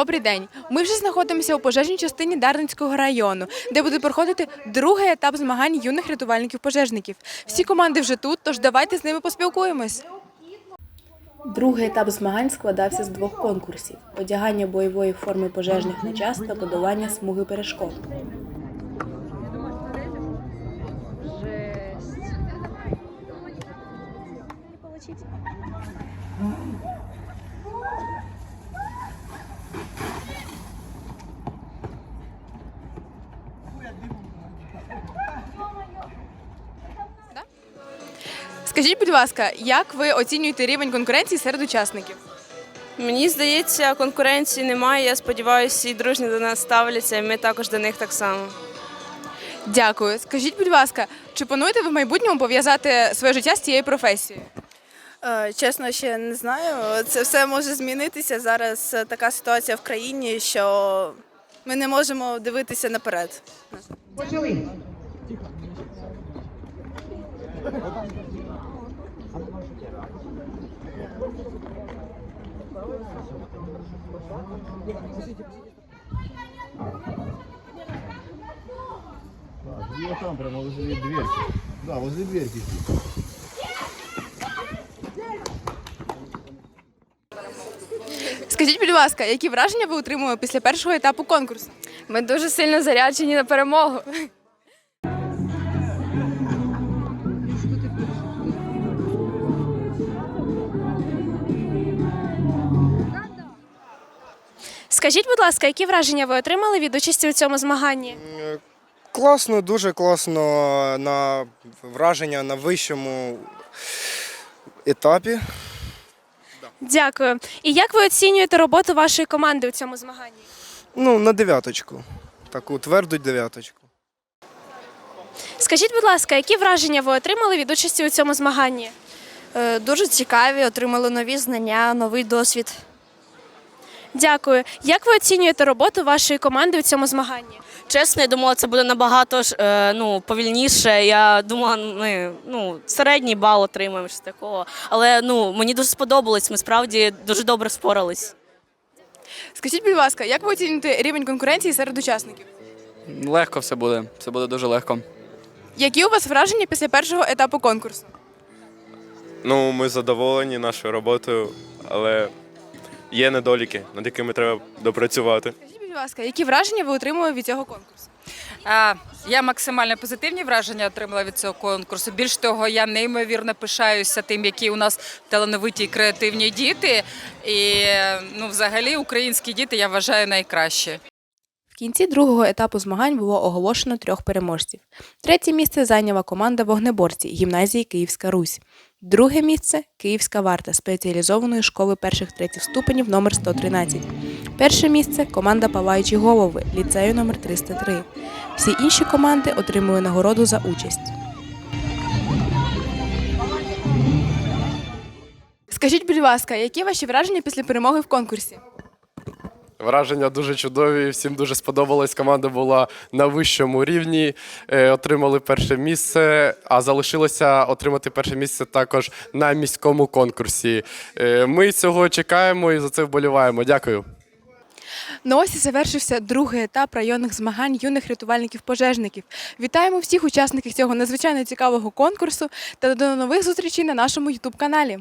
Добрий день. Ми вже знаходимося у пожежній частині Дарницького району, де буде проходити другий етап змагань юних рятувальників-пожежників. Всі команди вже тут, тож давайте з ними поспілкуємось. Другий етап змагань складався з двох конкурсів: одягання бойової форми пожежних на час та подолання смуги перешкод. Скажіть, будь ласка, як ви оцінюєте рівень конкуренції серед учасників? Мені здається, конкуренції немає. Я сподіваюся, всі дружні до нас ставляться, і ми також до них так само. Дякую. Скажіть, будь ласка, чи плануєте ви в майбутньому пов'язати своє життя з цією професією? Е, Чесно, ще не знаю. Це все може змінитися. Зараз е, така ситуація в країні, що ми не можемо дивитися наперед. И вот там, прямо возле дверки. Да, возле дверки здесь. Скажіть, будь ласка, які враження ви отримали після першого етапу конкурсу? Ми дуже сильно заряджені на перемогу. Скажіть, будь ласка, які враження ви отримали від участі у цьому змаганні? Класно, дуже класно на враження на вищому етапі. Дякую. І як ви оцінюєте роботу вашої команди у цьому змаганні? Ну, на дев'яточку. Таку тверду дев'яточку. Скажіть, будь ласка, які враження ви отримали від участі у цьому змаганні? Е, Дуже цікаві, отримали нові знання, новий досвід. Дякую. Як ви оцінюєте роботу вашої команди у цьому змаганні? Чесно, я думала, це буде набагато ж, е, ну, повільніше. Я думала, ми ну, середній бал отримаємо щось такого. Але ну, мені дуже сподобалось. Ми справді дуже добре спорались. Скажіть, будь ласка, як ви оцінюєте рівень конкуренції серед учасників? Легко все буде, все буде дуже легко. Які у вас враження після першого етапу конкурсу? Ну, ми задоволені нашою роботою, але є недоліки, над якими треба допрацювати. Скажіть, будь ласка, які враження ви отримали від цього конкурсу? А, Я максимально позитивні враження отримала від цього конкурсу. Більш того, я неймовірно пишаюся тим, які у нас талановиті і креативні діти. І ну, взагалі українські діти я вважаю найкращі. Кінці другого етапу змагань було оголошено трьох переможців. Третє місце зайняла команда вогнеборці гімназії Київська Русь. Друге місце Київська варта спеціалізованої школи перших третіх ступенів номер 113. Перше місце команда Палаючі голови ліцею номер 303. Всі інші команди отримали нагороду за участь. Скажіть, будь ласка, які ваші враження після перемоги в конкурсі? Враження дуже чудові, всім дуже сподобалось. Команда була на вищому рівні, е, отримали перше місце, а залишилося отримати перше місце також на міському конкурсі. Е, Ми цього чекаємо і за це вболіваємо. Дякую. Ну ось і завершився другий етап районних змагань юних рятувальників-пожежників. Вітаємо всіх учасників цього надзвичайно цікавого конкурсу та до нових зустрічей на нашому ютуб каналі.